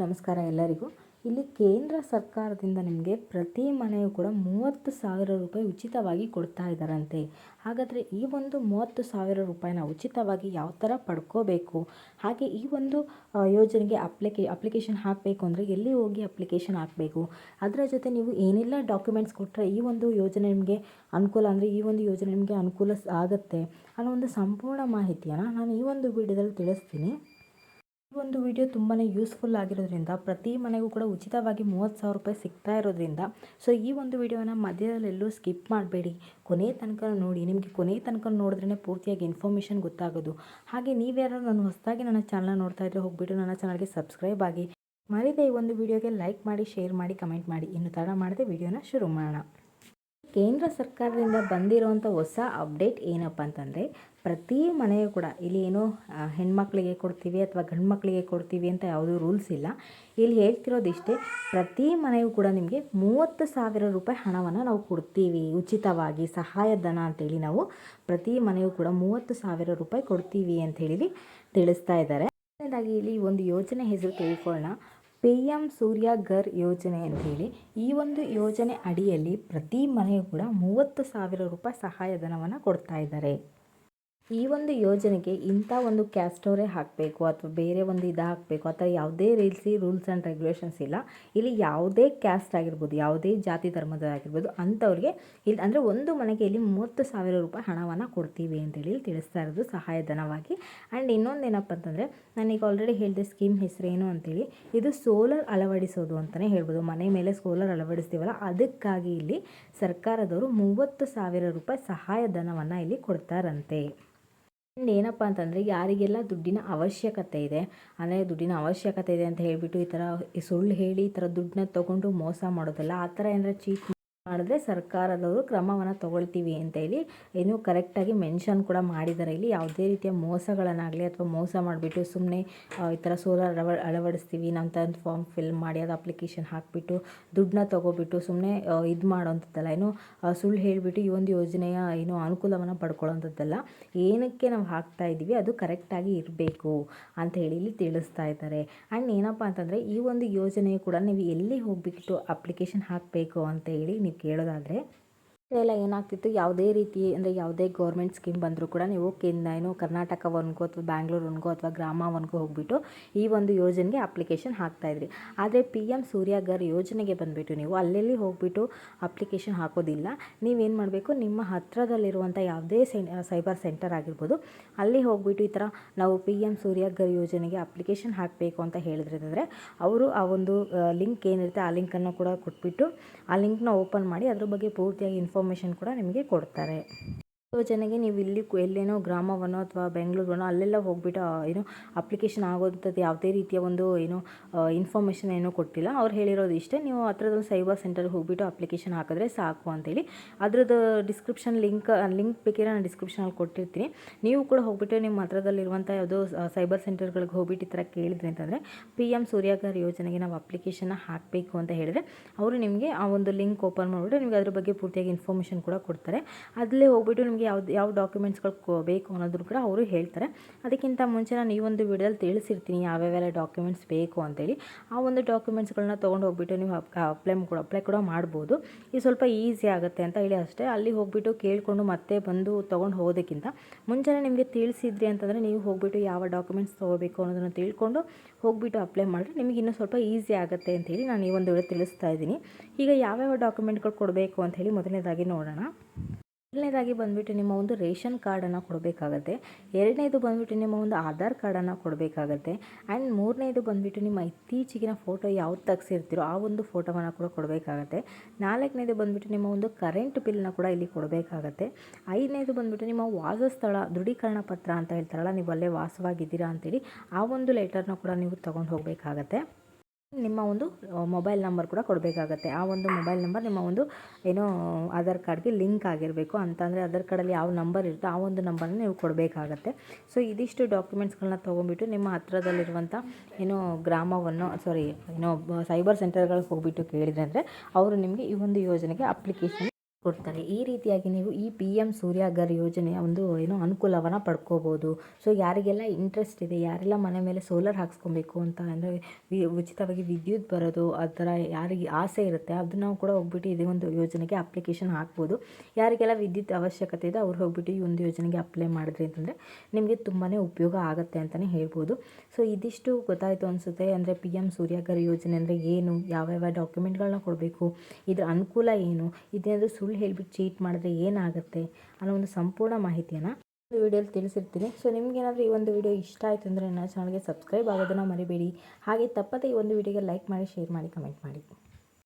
ನಮಸ್ಕಾರ ಎಲ್ಲರಿಗೂ. ಇಲ್ಲಿ ಕೇಂದ್ರ ಸರ್ಕಾರದಿಂದ ನಿಮಗೆ ಪ್ರತಿ ಮನೆಯೂ ಕೂಡ ಮೂವತ್ತು ಸಾವಿರ ರೂಪಾಯಿ ಉಚಿತವಾಗಿ ಕೊಡ್ತಾ ಇದ್ದಾರಂತೆ. ಹಾಗಾದರೆ ಈ ಒಂದು ಮೂವತ್ತು ಸಾವಿರ ರೂಪಾಯಿನ ಉಚಿತವಾಗಿ ಯಾವ ಥರ ಪಡ್ಕೋಬೇಕು? ಹಾಗೆ ಈ ಒಂದು ಯೋಜನೆಗೆ ಅಪ್ಲಿಕೇ, ಅಪ್ಲಿಕೇಶನ್ ಹಾಕಬೇಕು ಅಂದರೆ ಎಲ್ಲಿ ಹೋಗಿ ಅಪ್ಲಿಕೇಶನ್ ಹಾಕಬೇಕು? ಅದರ ಜೊತೆ ನೀವು ಏನೆಲ್ಲ ಡಾಕ್ಯುಮೆಂಟ್ಸ್ ಕೊಟ್ಟರೆ ಈ ಒಂದು ಯೋಜನೆ ನಿಮಗೆ ಅನುಕೂಲ ಅಂದರೆ ಈ ಒಂದು ಯೋಜನೆ ನಿಮಗೆ ಅನುಕೂಲ ಆಗುತ್ತೆ ಅನ್ನೋ ಒಂದು ಸಂಪೂರ್ಣ ಮಾಹಿತಿಯನ್ನು ನಾನು ಈ ಒಂದು ವಿಡಿಯೋದಲ್ಲಿ ತಿಳಿಸ್ತೀನಿ. ಈ ಒಂದು ವಿಡಿಯೋ ತುಂಬಾ ಯೂಸ್ಫುಲ್ ಆಗಿರೋದ್ರಿಂದ ಪ್ರತಿ ಮನೆಗೂ ಕೂಡ ಉಚಿತವಾಗಿ ಮೂವತ್ತು ಸಾವಿರ ರೂಪಾಯಿ ಸಿಗ್ತಾ ಇರೋದ್ರಿಂದ ಸೊ ಈ ಒಂದು ವಿಡಿಯೋನ ಮಧ್ಯದಲ್ಲೆಲ್ಲೂ ಸ್ಕಿಪ್ ಮಾಡಬೇಡಿ. ಕೊನೆ ತನಕ ನೋಡಿ, ನಿಮಗೆ ಕೊನೆ ತನಕ ನೋಡಿದ್ರೇ ಪೂರ್ತಿಯಾಗಿ ಇನ್ಫಾರ್ಮೇಷನ್ ಗೊತ್ತಾಗೋದು. ಹಾಗೆ ನೀವ್ಯಾರು ನಾನು ಹೊಸದಾಗಿ ನನ್ನ ಚಾನಲ್ ನೋಡ್ತಾ ಇದ್ದರೆ ಹೋಗ್ಬಿಟ್ಟು ನನ್ನ ಚಾನಲ್ಗೆ ಸಬ್ಸ್ಕ್ರೈಬ್ ಆಗಿ. ಮರಿದೆ ಈ ಒಂದು ವಿಡಿಯೋಗೆ ಲೈಕ್ ಮಾಡಿ ಶೇರ್ ಮಾಡಿ ಕಮೆಂಟ್ ಮಾಡಿ. ಇನ್ನು ತಡ ಮಾಡದೆ ವಿಡಿಯೋನ ಶುರು ಮಾಡೋಣ. ಕೇಂದ್ರ ಸರ್ಕಾರದಿಂದ ಬಂದಿರೋವಂಥ ಹೊಸ ಅಪ್ಡೇಟ್ ಏನಪ್ಪ ಅಂತಂದರೆ, ಪ್ರತಿ ಮನೆಯೂ ಕೂಡ ಇಲ್ಲಿ ಏನು ಹೆಣ್ಮಕ್ಳಿಗೆ ಕೊಡ್ತೀವಿ ಅಥವಾ ಗಂಡು ಮಕ್ಕಳಿಗೆ ಕೊಡ್ತೀವಿ ಅಂತ ಯಾವುದೂ ರೂಲ್ಸ್ ಇಲ್ಲ. ಇಲ್ಲಿ ಹೇಳ್ತಿರೋದಿಷ್ಟೇ ಪ್ರತಿ ಮನೆಯೂ ಕೂಡ ನಿಮಗೆ ಮೂವತ್ತು ಸಾವಿರ ರೂಪಾಯಿ ಹಣವನ್ನು ನಾವು ಕೊಡ್ತೀವಿ, ಉಚಿತವಾಗಿ ಸಹಾಯಧನ ಅಂತೇಳಿ ನಾವು ಪ್ರತಿ ಮನೆಯೂ ಕೂಡ ಮೂವತ್ತು ಸಾವಿರ ರೂಪಾಯಿ ಕೊಡ್ತೀವಿ ಅಂತ ಹೇಳಿ ತಿಳಿಸ್ತಾ ಇದ್ದಾರೆ. ಇಲ್ಲಿ ಒಂದು ಯೋಜನೆ ಹೆಸರು ತಿಳ್ಕೊಳ್ಳೋಣ. ಪಿ ಎಂ ಸೂರ್ಯ ಘರ್ ಯೋಜನೆ ಅಂಥೇಳಿ, ಈ ಒಂದು ಯೋಜನೆ ಅಡಿಯಲ್ಲಿ ಪ್ರತಿ ಮನೆಯೂ ಕೂಡ ಮೂವತ್ತು ಸಾವಿರ ರೂಪಾಯಿ ಸಹಾಯಧನವನ್ನು ಕೊಡ್ತಾ ಇದ್ದಾರೆ. ಈ ಒಂದು ಯೋಜನೆಗೆ ಇಂಥ ಒಂದು ಕ್ಯಾಸ್ಟೋರೇ ಹಾಕಬೇಕು ಅಥವಾ ಬೇರೆ ಒಂದು ಇದು ಹಾಕಬೇಕು, ಆ ಯಾವುದೇ ರೀಲ್ಸಿ ರೂಲ್ಸ್ ಆ್ಯಂಡ್ ರೆಗ್ಯುಲೇಷನ್ಸ್ ಇಲ್ಲ. ಇಲ್ಲಿ ಯಾವುದೇ ಕ್ಯಾಸ್ಟ್ ಆಗಿರ್ಬೋದು, ಯಾವುದೇ ಜಾತಿ, ಧರ್ಮದ ಆಗಿರ್ಬೋದು, ಅಂಥವ್ರಿಗೆ ಇಲ್ಲಿ ಅಂದರೆ ಒಂದು ಮನೆಗೆ ಇಲ್ಲಿ ಮೂವತ್ತು ಸಾವಿರ ರೂಪಾಯಿ ಹಣವನ್ನು ಕೊಡ್ತೀವಿ ಅಂತೇಳಿ ತಿಳಿಸ್ತಾ ಇರೋದು ಸಹಾಯಧನವಾಗಿ. ಆ್ಯಂಡ್ ಇನ್ನೊಂದು ಏನಪ್ಪ ಅಂತಂದರೆ ನಾನೀಗ ಆಲ್ರೆಡಿ ಹೇಳಿದೆ ಸ್ಕೀಮ್ ಹೆಸರೇನು ಅಂತೇಳಿ ಇದು ಸೋಲರ್ ಅಳವಡಿಸೋದು ಅಂತಲೇ ಹೇಳ್ಬೋದು. ಮನೆ ಮೇಲೆ ಸೋಲರ್ ಅಳವಡಿಸ್ತೀವಲ್ಲ, ಅದಕ್ಕಾಗಿ ಇಲ್ಲಿ ಸರ್ಕಾರದವರು ಮೂವತ್ತು ಸಾವಿರ ರೂಪಾಯಿ ಸಹಾಯಧನವನ್ನು ಇಲ್ಲಿ ಕೊಡ್ತಾರಂತೆ. ಏನಪ್ಪ ಅಂತಂದರೆ ಯಾರಿಗೆಲ್ಲ ದುಡ್ಡಿನ ಅವಶ್ಯಕತೆ ಇದೆ, ಅಂದರೆ ದುಡ್ಡಿನ ಅವಶ್ಯಕತೆ ಇದೆ ಅಂತ ಹೇಳಿಬಿಟ್ಟು ಈ ಥರ ಸುಳ್ಳು ಹೇಳಿ ಈ ಥರ ದುಡ್ಡನ್ನ ತೊಗೊಂಡು ಮೋಸ ಮಾಡೋದಲ್ಲ ಆ ಥರ ಏನಾರ ಚೀಟ್ ಮಾಡಿದ್ರೆ ಸರ್ಕಾರದವರು ಕ್ರಮವನ್ನು ತಗೊಳ್ತೀವಿ ಅಂತ ಹೇಳಿ ಏನು ಕರೆಕ್ಟಾಗಿ ಮೆನ್ಷನ್ ಕೂಡ ಮಾಡಿದ್ದಾರೆ. ಇಲ್ಲಿ ಯಾವುದೇ ರೀತಿಯ ಮೋಸಗಳನ್ನಾಗಲಿ ಅಥವಾ ಮೋಸ ಮಾಡಿಬಿಟ್ಟು ಸುಮ್ಮನೆ ಈ ಥರ ಸೋಲಾರ್ ಅಳವ, ಅಳವಡಿಸ್ತೀವಿ, ನಮ್ಮ ಫಾರ್ಮ್ ಫಿಲ್ ಮಾಡಿ, ಅದು ಅಪ್ಲಿಕೇಶನ್ ಹಾಕಿಬಿಟ್ಟು ದುಡ್ಡನ್ನ ತೊಗೊಬಿಟ್ಟು ಸುಮ್ಮನೆ ಇದು ಮಾಡೋವಂಥದ್ದಲ್ಲ ಏನು ಸುಳ್ಳು ಹೇಳಿಬಿಟ್ಟು ಈ ಒಂದು ಯೋಜನೆಯ ಏನು ಅನುಕೂಲವನ್ನು ಪಡ್ಕೊಳ್ಳೋಂಥದ್ದಲ್ಲ. ಏನಕ್ಕೆ ನಾವು ಹಾಕ್ತಾ ಇದ್ದೀವಿ, ಅದು ಕರೆಕ್ಟಾಗಿ ಇರಬೇಕು ಅಂತ ಹೇಳಿ ಇಲ್ಲಿ ತಿಳಿಸ್ತಾ ಇದ್ದಾರೆ. ಆ್ಯಂಡ್ ಏನಪ್ಪ ಅಂತಂದರೆ, ಈ ಒಂದು ಯೋಜನೆ ಕೂಡ ನೀವು ಎಲ್ಲಿ ಹೋಗಿಬಿಟ್ಟು ಅಪ್ಲಿಕೇಶನ್ ಹಾಕಬೇಕು ಅಂತ ಹೇಳಿ ನೀವು ಕೇಳೋದಾದರೆ ಎಲ್ಲ ಏನಾಗ್ತಿತ್ತು? ಯಾವುದೇ ರೀತಿ ಅಂದರೆ ಯಾವುದೇ ಗೌರ್ಮೆಂಟ್ ಸ್ಕೀಮ್ ಬಂದರೂ ಕೂಡ ನೀವು ಕೇಂದ್ರ ಏನು ಕರ್ನಾಟಕವನ್ಗೋ ಅಥವಾ ಬ್ಯಾಂಗ್ಳೂರನ್ಗೋ ಅಥವಾ ಗ್ರಾಮವನ್ಗೋ ಹೋಗ್ಬಿಟ್ಟು ಈ ಒಂದು ಯೋಜನೆಗೆ ಅಪ್ಲಿಕೇಶನ್ ಹಾಕ್ತಾಯಿದ್ರಿ ಆದರೆ ಪಿ ಎಂ ಸೂರ್ಯಗರ್ ಯೋಜನೆಗೆ ಬಂದುಬಿಟ್ಟು ನೀವು ಅಲ್ಲೆಲ್ಲಿ ಹೋಗ್ಬಿಟ್ಟು ಅಪ್ಲಿಕೇಶನ್ ಹಾಕೋದಿಲ್ಲ. ನೀವೇನು ಮಾಡಬೇಕು? ನಿಮ್ಮ ಹತ್ತಿರದಲ್ಲಿರುವಂಥ ಯಾವುದೇ ಸೈಬರ್ ಸೆಂಟರ್ ಆಗಿರ್ಬೋದು, ಅಲ್ಲಿ ಹೋಗ್ಬಿಟ್ಟು ಈ ಥರ ನಾವು ಪಿ ಎಂ ಸೂರ್ಯಗರ್ ಯೋಜನೆಗೆ ಅಪ್ಲಿಕೇಶನ್ ಹಾಕಬೇಕು ಅಂತ ಹೇಳಿದ್ರೆ ಅವರು ಆ ಒಂದು ಲಿಂಕ್ ಏನಿರುತ್ತೆ ಆ ಲಿಂಕನ್ನು ಕೂಡ ಕೊಟ್ಬಿಟ್ಟು ಆ ಲಿಂಕ್ನ ಓಪನ್ ಮಾಡಿ ಅದ್ರ ಬಗ್ಗೆ ಪೂರ್ತಿಯಾಗಿ ಇನ್ಫಾರ್ಮ್ ಇನ್ಫಾರ್ಮೇಷನ್ ಕೂಡ ನಿಮಗೆ ಕೊಡ್ತಾರೆ. ಯೋಜನೆಗೆ ನೀವು ಇಲ್ಲಿ ಎಲ್ಲೇನೋ ಗ್ರಾಮವನ್ನೋ ಅಥವಾ ಬೆಂಗಳೂರನ್ನೋ ಅಲ್ಲೆಲ್ಲ ಹೋಗ್ಬಿಟ್ಟು ಏನು ಅಪ್ಲಿಕೇಶನ್ ಆಗೋಂಥದ್ದು ಯಾವುದೇ ರೀತಿಯ ಒಂದು, ಏನು ಇನ್ಫಾರ್ಮೇಷನ್ ಏನೂ ಕೊಟ್ಟಿಲ್ಲ. ಅವ್ರು ಹೇಳಿರೋದು ಇಷ್ಟೇ. ನೀವು ಹತ್ರದಲ್ಲಿ ಸೈಬರ್ ಸೆಂಟರ್ಗೆ ಹೋಗ್ಬಿಟ್ಟು ಅಪ್ಲಿಕೇಶನ್ ಹಾಕಿದ್ರೆ ಸಾಕು ಅಂತೇಳಿ. ಅದ್ರದ್ದು ಡಿಸ್ಕ್ರಿಪ್ಷನ್ ಲಿಂಕ್ ಲಿಂಕ್ ಬೇಕಿದ್ರೆ ನಾನು ಡಿಸ್ಕ್ರಿಪ್ಷನಲ್ಲಿ ಕೊಟ್ಟಿರ್ತೀನಿ. ನೀವು ಕೂಡ ಹೋಗ್ಬಿಟ್ಟು ನಿಮ್ಮ ಹತ್ರದಲ್ಲಿರುವಂಥ ಯಾವುದೋ ಸೈಬರ್ ಸೆಂಟರ್ಗಳಿಗೆ ಹೋಗ್ಬಿಟ್ಟು ಈ ಥರ ಕೇಳಿದ್ರಿ ಅಂತಂದರೆ ಪಿ ಎಂ ಸೂರ್ಯಾಗರ್ ಯೋಜನೆಗೆ ನಾವು ಅಪ್ಲಿಕೇಶನ್ನ ಹಾಕಬೇಕು ಅಂತ ಹೇಳಿದ್ರೆ, ಅವರು ನಿಮಗೆ ಆ ಒಂದು ಲಿಂಕ್ ಓಪನ್ ಮಾಡಿಬಿಟ್ಟು ನಿಮಗೆ ಅದ್ರ ಬಗ್ಗೆ ಪೂರ್ತಿಯಾಗಿ ಇನ್ಫಾರ್ಮೇಷನ್ ಕೂಡ ಕೊಡ್ತಾರೆ. ಅಲ್ಲೇ ಹೋಗ್ಬಿಟ್ಟು ನಿಮಗೆ ಯಾವ್ದು, ಯಾವ ಡಾಕ್ಯುಮೆಂಟ್ಸ್ಗಳು ಬೇಕು ಅನ್ನೋದ್ರು ಕೂಡ ಅವರು ಹೇಳ್ತಾರೆ. ಅದಕ್ಕಿಂತ ಮುಂಚೆ ನಾನು ಈ ಒಂದು ವಿಡಿಯೋದಲ್ಲಿ ತಿಳಿಸಿರ್ತೀನಿ ಯಾವ್ಯಾವೆಲ್ಲ ಡಾಕ್ಯುಮೆಂಟ್ಸ್ ಬೇಕು ಅಂತೇಳಿ ಆ ಒಂದು ಡಾಕ್ಯುಮೆಂಟ್ಸ್ಗಳನ್ನ ತೊಗೊಂಡು ಹೋಗ್ಬಿಟ್ಟು ನೀವು ಅಪ್ಲೈ ಕೂಡ ಅಪ್ಲೈ ಕೂಡ ಮಾಡ್ಬೋದು ಇದು ಸ್ವಲ್ಪ ಈಸಿ ಆಗುತ್ತೆ ಅಂತ ಹೇಳಿ ಅಷ್ಟೇ ಅಲ್ಲಿ ಹೋಗ್ಬಿಟ್ಟು ಕೇಳಿಕೊಂಡು ಮತ್ತೆ ಬಂದು ತೊಗೊಂಡು ಹೋಗೋದಕ್ಕಿಂತ ಮುಂಚೆನೇ ನಿಮಗೆ ತಿಳಿಸಿದ್ರಿ ಅಂತಂದರೆ ನೀವು ಹೋಗ್ಬಿಟ್ಟು ಯಾವ ಡಾಕ್ಯುಮೆಂಟ್ಸ್ ತೊಗೋಬೇಕು ಅನ್ನೋದನ್ನು ತಿಳ್ಕೊಂಡು ಹೋಗ್ಬಿಟ್ಟು ಅಪ್ಲೈ ಮಾಡಿದ್ರೆ ನಿಮಗೆ ಇನ್ನೂ ಸ್ವಲ್ಪ ಈಸಿ ಆಗುತ್ತೆ ಅಂತೇಳಿ ನಾನು ಈ ಒಂದು ವಿಡಿಯೋ ತಿಳಿಸ್ತಾ ಇದ್ದೀನಿ ಈಗ ಯಾವ್ಯಾವ ಡಾಕ್ಯುಮೆಂಟ್ಗಳು ಕೊಡಬೇಕು ಅಂತ ಹೇಳಿ ಮೊದಲನೇದಾಗಿ ನೋಡೋಣ ಮೊದಲನೇದಾಗಿ ಬಂದುಬಿಟ್ಟು ನಿಮ್ಮ ಒಂದು ರೇಷನ್ ಕಾರ್ಡನ್ನು ಕೊಡಬೇಕಾಗತ್ತೆ. ಎರಡನೇದು ಬಂದುಬಿಟ್ಟು ನಿಮ್ಮ ಒಂದು ಆಧಾರ್ ಕಾರ್ಡನ್ನು ಕೊಡಬೇಕಾಗತ್ತೆ. ಆ್ಯಂಡ್ ಮೂರನೇದು ಬಂದುಬಿಟ್ಟು ನಿಮ್ಮ ಇತ್ತೀಚಿಗಿನ ಫೋಟೋ ಯಾವ್ದು ತೆಗ್ಸಿರ್ತೀರೋ ಆ ಒಂದು ಫೋಟೋವನ್ನು ಕೂಡ ಕೊಡಬೇಕಾಗತ್ತೆ. ನಾಲ್ಕನೇದು ಬಂದುಬಿಟ್ಟು ನಿಮ್ಮ ಒಂದು ಕರೆಂಟ್ ಬಿಲ್ನ ಕೂಡ ಇಲ್ಲಿ ಕೊಡಬೇಕಾಗತ್ತೆ. ಐದನೇದು ಬಂದುಬಿಟ್ಟು ನಿಮ್ಮ ವಾಸಸ್ಥಳ, ದೃಢೀಕರಣ ಪತ್ರ ಅಂತ ಹೇಳ್ತಾರಲ್ಲ, ನೀವು ಅಲ್ಲೇ ವಾಸವಾಗಿದ್ದೀರಾ ಅಂತೇಳಿ ಆ ಒಂದು ಲೆಟರ್ನ ಕೂಡ ನೀವು ತೊಗೊಂಡು ಹೋಗಬೇಕಾಗತ್ತೆ. ನಿಮ್ಮ ಒಂದು ಮೊಬೈಲ್ ನಂಬರ್ ಕೂಡ ಕೊಡಬೇಕಾಗತ್ತೆ. ಆ ಒಂದು ಮೊಬೈಲ್ ನಂಬರ್ ನಿಮ್ಮ ಒಂದು, ಏನೋ, ಆಧಾರ್ ಕಾರ್ಡ್ಗೆ ಲಿಂಕ್ ಆಗಿರಬೇಕು. ಅಂತಂದರೆ ಆಧಾರ್ ಕಾರ್ಡಲ್ಲಿ ಯಾವ ನಂಬರ್ ಇರುತ್ತೋ ಆ ಒಂದು ನಂಬರ್ನ ನೀವು ಕೊಡಬೇಕಾಗತ್ತೆ. ಸೊ ಇದಿಷ್ಟು ಡಾಕ್ಯುಮೆಂಟ್ಸ್ಗಳನ್ನ ತೊಗೊಂಬಿಟ್ಟು ನಿಮ್ಮ ಹತ್ರದಲ್ಲಿರುವಂಥ, ಏನೋ, ಗ್ರಾಮವನ್ನು ಸಾರಿ ಏನೋ ಸೈಬರ್ ಸೆಂಟರ್ಗಳಿಗೆ ಹೋಗ್ಬಿಟ್ಟು ಕೇಳಿದ್ರೆ ಅಂದರೆ, ಅವರು ನಿಮಗೆ ಈ ಒಂದು ಯೋಜನೆಗೆ ಅಪ್ಲಿಕೇಶನ್ ಕೊಡ್ತಾರೆ. ಈ ರೀತಿಯಾಗಿ ನೀವು ಈ ಪಿ ಎಂ ಸೂರ್ಯಾಗರ್ ಯೋಜನೆಯ ಒಂದು ಏನು ಅನುಕೂಲವನ್ನು ಪಡ್ಕೋಬೋದು. ಸೊ ಯಾರಿಗೆಲ್ಲ ಇಂಟ್ರೆಸ್ಟ್ ಇದೆ, ಯಾರೆಲ್ಲ ಮನೆ ಮೇಲೆ ಸೋಲಾರ್ ಹಾಕ್ಸ್ಕೊಬೇಕು ಅಂತ ಅಂದರೆ ಉಚಿತವಾಗಿ ವಿದ್ಯುತ್ ಬರೋದು, ಆ ಥರ ಯಾರಿಗೆ ಆಸೆ ಇರುತ್ತೆ, ಅದನ್ನು ಕೂಡ ಹೋಗ್ಬಿಟ್ಟು ಇದೇ ಒಂದು ಯೋಜನೆಗೆ ಅಪ್ಲಿಕೇಶನ್ ಹಾಕ್ಬೋದು. ಯಾರಿಗೆಲ್ಲ ವಿದ್ಯುತ್ ಅವಶ್ಯಕತೆ ಇದೆ, ಅವ್ರು ಹೋಗ್ಬಿಟ್ಟು ಈ ಒಂದು ಯೋಜನೆಗೆ ಅಪ್ಲೈ ಮಾಡಿದ್ರಿ ಅಂತಂದರೆ ನಿಮಗೆ ತುಂಬಾ ಉಪಯೋಗ ಆಗುತ್ತೆ ಅಂತಲೇ ಹೇಳ್ಬೋದು. ಸೊ ಇದಿಷ್ಟು ಗೊತ್ತಾಯಿತು ಅನಿಸುತ್ತೆ. ಅಂದರೆ ಪಿ ಎಂ ಸೂರ್ಯಾಗರ್ ಯೋಜನೆ ಅಂದರೆ ಏನು, ಯಾವ್ಯಾವ ಡಾಕ್ಯುಮೆಂಟ್ಗಳನ್ನ ಕೊಡಬೇಕು, ಇದರ ಅನುಕೂಲ ಏನು, ಇದೇನಾದರೂ ಸುಳ್ಳು ಹೇಳಿಬಿಟ್ಟು ಚೀಟ್ ಮಾಡಿದ್ರೆ ಏನಾಗುತ್ತೆ ಅನ್ನೋ ಒಂದು ಸಂಪೂರ್ಣ ಮಾಹಿತಿಯನ್ನು ಒಂದು ವಿಡಿಯೋಲಿ ತಿಳಿಸಿರ್ತೀನಿ. ಸೊ ನಿಮ್ಗೇನಾದರೂ ಈ ಒಂದು ವಿಡಿಯೋ ಇಷ್ಟ ಆಯಿತು ಅಂದರೆ ನನ್ನ ಚಾನಲ್ಗೆ ಸಬ್ಸ್ಕ್ರೈಬ್ ಆಗೋದನ್ನು ಮರಿಬೇಡಿ. ಹಾಗೆ ತಪ್ಪದೇ ಈ ಒಂದು ವಿಡಿಯೋಗೆ ಲೈಕ್ ಮಾಡಿ ಶೇರ್ ಮಾಡಿ ಕಮೆಂಟ್ ಮಾಡಿ.